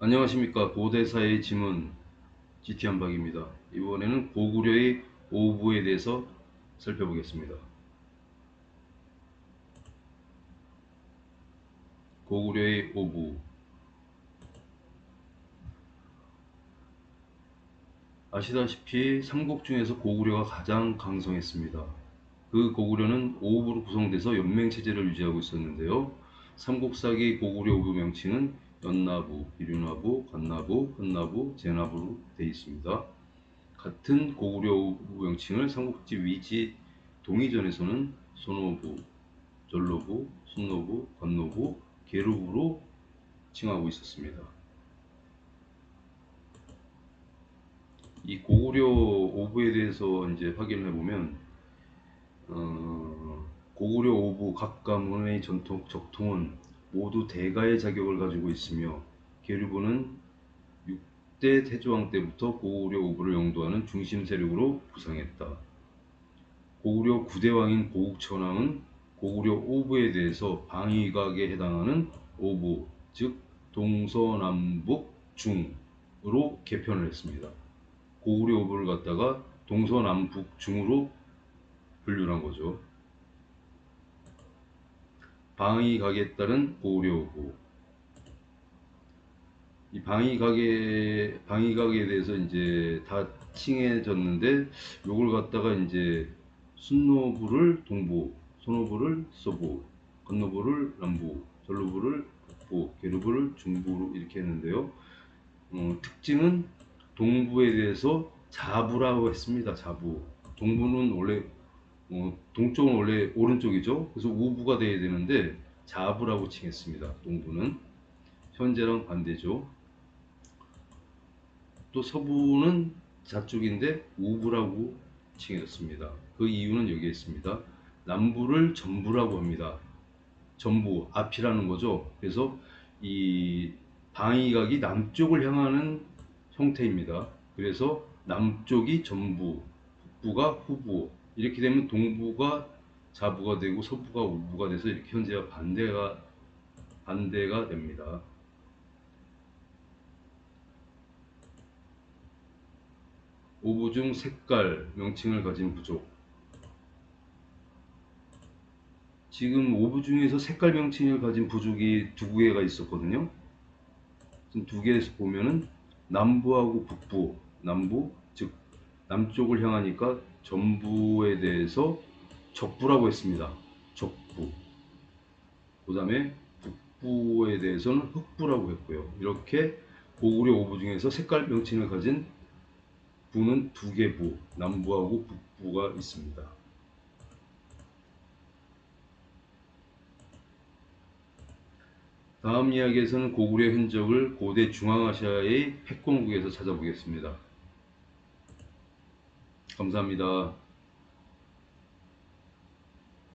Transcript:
안녕하십니까 고대사의 지문 GT한박입니다. 이번에는 고구려의 오부에 대해서 살펴보겠습니다. 고구려의 오부 아시다시피 삼국 중에서 고구려가 가장 강성했습니다. 그 고구려는 오부로 구성돼서 연맹체제를 유지하고 있었는데요. 삼국사기 고구려 오부 명칭은 연나부, 이륜나부, 관나부, 헌나부, 제나부로 되어 있습니다. 같은 고구려 명칭을 삼국지 위지 동의전에서는 손오부, 전로부, 순노부, 관노부, 계루부로 칭하고 있었습니다. 이 고구려 오부에 대해서 이제 확인을 해보면 어, 고구려 오부 각 가문의 전통 적통은 모두 대가의 자격을 가지고 있으며 계류부는 6대 태조왕 때부터 고구려 오부를 영도하는 중심 세력으로 부상했다. 고구려 9대 왕인 고국천왕은 고구려 오부에 대해서 방위각에 해당하는 오부, 즉 동서남북 중으로 개편을 했습니다. 고구려 오부를 갖다가 동서남북 중으로 분류를 한 거죠. 방위각에 따른 고구려 오부. 이 방위각에 방위각에 대해서 이제 다 칭해졌는데 요걸 갖다가 이제 순노부를 동부, 손노부를 서부, 건노부를 남부, 전로부를 북부, 계루부를 중부로 이렇게 했는데요. 어, 특징은 동부에 대해서 자부라고 했습니다. 자부. 동부는 원래 어, 동쪽은 원래 오른쪽이죠. 그래서 우부가 돼야 되는데 자부라고 칭했습니다. 동부는 현재랑 반대죠. 또 서부는 좌쪽인데 우부라고 칭했습니다. 그 이유는 여기에 있습니다. 남부를 전부라고 합니다. 전부 앞이라는 거죠. 그래서 이 방위각이 남쪽을 향하는 형태입니다. 그래서 남쪽이 전부, 북부가 후부 이렇게 되면 동부가 자부가 되고 서부가 우부가 돼서 이렇게 현재와 반대가 반대가 됩니다. 오부 중 색깔 명칭을 가진 부족 지금 오부 중에서 색깔 명칭을 가진 부족이 두 개가 있었거든요. 지금 두 개에서 보면은 남부하고 북부, 남부 즉 남쪽을 향하니까 전부에 대해서 적부라고 했습니다. 적부. 그 다음에 북부에 대해서는 흑부라고 했고요. 이렇게 고구려 오부 중에서 색깔 명칭을 가진 부는 두 개 부, 남부하고 북부가 있습니다. 다음 이야기에서는 고구려 흔적을 고대 중앙아시아의 패권국에서 찾아보겠습니다. 감사합니다.